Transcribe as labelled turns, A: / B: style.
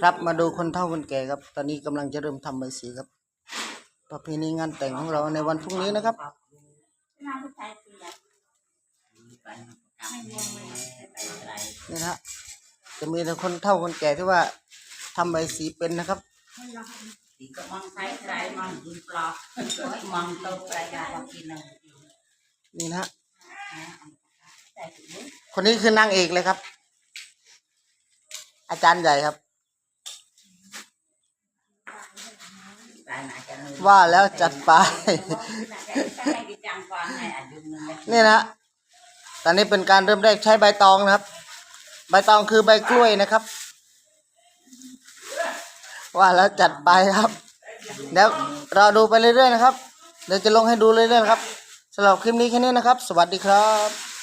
A: ครับมาดูคนเฒ่าคนแก่ครับ ตอนนี้กำลังจะเริ่มทำใบสีครับ ประเพณีงานแต่งของเราในวันพรุ่งนี้นะครับ
B: นี่
A: นะฮะจะมีแต่คนเฒ่าคนแก่ที่ว่าทำใบสีเป็นนะครับนี่นะคนนี้คือนางเอกเลยครับ อาจารย์ใหญ่ครับ
B: tại nãy cho nên
A: ว่าแล้วจัดไป
B: cái này cái trang quan này à dùng nên
A: นี่นะฮะตอนนี้เป็นการเริ่มแรกใช้ใบตองนะครับ ใบตองคือใบกล้วยนะครับ ว่าแล้วจัดไปครับเดี๋ยวเราดูไปเรื่อยๆนะครับ เดี๋ยวจะลงให้ดูเรื่อยๆนะครับสำหรับคลิปนี้แค่นี้นะครับ สวัสดีครับ